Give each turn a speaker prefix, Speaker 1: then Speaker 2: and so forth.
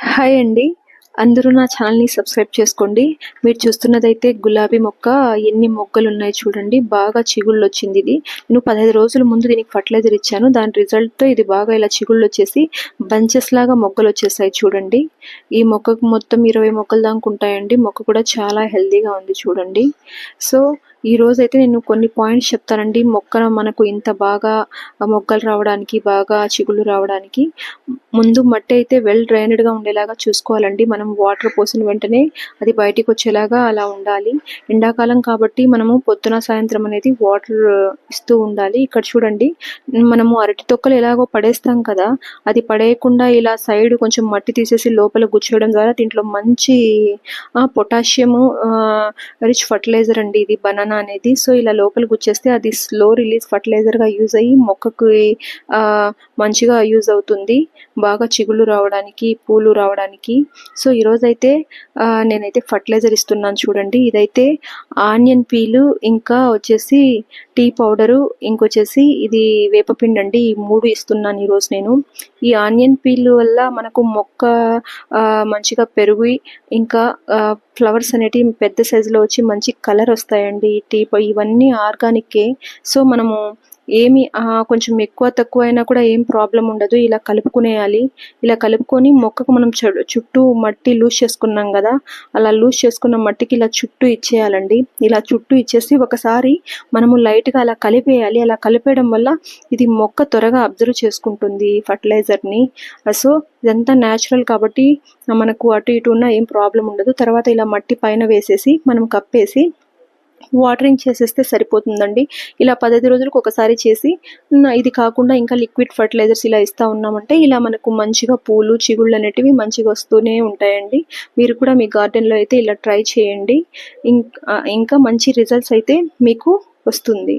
Speaker 1: Hi అండి. అందరూ నా ఛానల్ని సబ్స్క్రైబ్ చేసుకోండి. మీరు చూస్తున్నదైతే గులాబీ మొక్క. ఎన్ని మొగ్గలు ఉన్నాయి చూడండి. బాగా చిగుళ్ళు వచ్చింది ఇది. నేను పదహైదు రోజుల ముందు దీనికి ఫర్టిలైజర్ ఇచ్చాను. దాని రిజల్ట్తో ఇది బాగా ఇలా చిగుళ్ళు వచ్చేసి బంచెస్ లాగా మొగ్గలు వచ్చేసాయి చూడండి. ఈ మొక్కకు మొత్తం ఇరవై మొక్కలు దాకా ఉంటాయండి. మొక్క కూడా చాలా హెల్తీగా ఉంది చూడండి. సో ఈ రోజు అయితే నేను కొన్ని పాయింట్స్ చెప్తానండి. మొక్క మనకు ఇంత బాగా మొగ్గలు రావడానికి బాగా చిగుళ్ళు రావడానికి. ముందు మట్టి అయితే వెల్ డ్రైనడ్గా ఉండేలాగా చూసుకోవాలండి. మనం మనం వాటర్ పోసిన వెంటనే అది బయటికి వచ్చేలాగా అలా ఉండాలి. ఎండాకాలం కాబట్టి మనము పొద్దున సాయంత్రం అనేది వాటర్ ఇస్తూ ఉండాలి. ఇక్కడ చూడండి మనము అరటి తొక్కలు ఎలాగో పడేస్తాం కదా అది పడేయకుండా ఇలా సైడ్ కొంచెం మట్టి తీసేసి లోపల గుచ్చేయడం ద్వారా దీంట్లో మంచి పొటాషియము రిచ్ ఫర్టిలైజర్ అండి ఇది బనానా అనేది. సో ఇలా లోపల గుచ్చేస్తే అది స్లో రిలీజ్ ఫర్టిలైజర్గా యూజ్ అయ్యి మొక్కకి మంచిగా యూజ్ అవుతుంది. బాగా చిగుళ్ళు రావడానికి పూలు రావడానికి. సో ఈరోజు అయితే నేనైతే ఫర్టిలైజర్ ఇస్తున్నాను చూడండి. ఇదైతే ఆనియన్ పీలు ఇంకా వచ్చేసి టీ పౌడరు ఇంకొచ్చేసి ఇది వేపపిండి అండి. ఈ మూడు ఇస్తున్నాను ఈరోజు నేను. ఈ ఆనియన్ పీలు వల్ల మనకు మొక్క మంచిగా పెరుగు ఇంకా ఫ్లవర్స్ అనేటివి పెద్ద సైజులో వచ్చి మంచి కలర్ వస్తాయండి. టీ ఇవన్నీ ఆర్గానిక్కే. సో మనము ఏమి కొంచెం ఎక్కువ తక్కువ అయినా కూడా ఏం ప్రాబ్లం ఉండదు. ఇలా కలుపుకునేయాలి. ఇలా కలుపుకొని మొక్కకు మనం చుట్టూ మట్టి లూజ్ చేసుకున్నాం కదా అలా లూజ్ చేసుకున్న మట్టికి ఇలా చుట్టూ ఇచ్చేయాలండి. ఇలా చుట్టూ ఇచ్చేసి ఒకసారి మనము లైట్గా అలా కలిపేయాలి. అలా కలిపేయడం వల్ల ఇది మొక్క త్వరగా అబ్జర్వ్ చేసుకుంటుంది ఫర్టిలైజర్ని సో ఇదంతా న్యాచురల్ కాబట్టి మనకు అటు ఇటు ఉన్న ఏం ప్రాబ్లం ఉండదు. తర్వాత ఇలా మట్టి పైన వేసేసి మనం కప్పేసి వాటరింగ్ చేసేస్తే సరిపోతుందండి. ఇలా పదహైదు రోజులకు ఒకసారి చేసి ఇది కాకుండా ఇంకా లిక్విడ్ ఫర్టిలైజర్స్ ఇలా ఇస్తూ ఉన్నామంటే ఇలా మనకు మంచిగా పూలు చిగుళ్ళు అనేటివి మంచిగా వస్తూనే ఉంటాయండి. మీరు కూడా మీ గార్డెన్లో అయితే ఇలా ట్రై చేయండి. ఇంకా మంచి రిజల్ట్స్ అయితే మీకు వస్తుంది.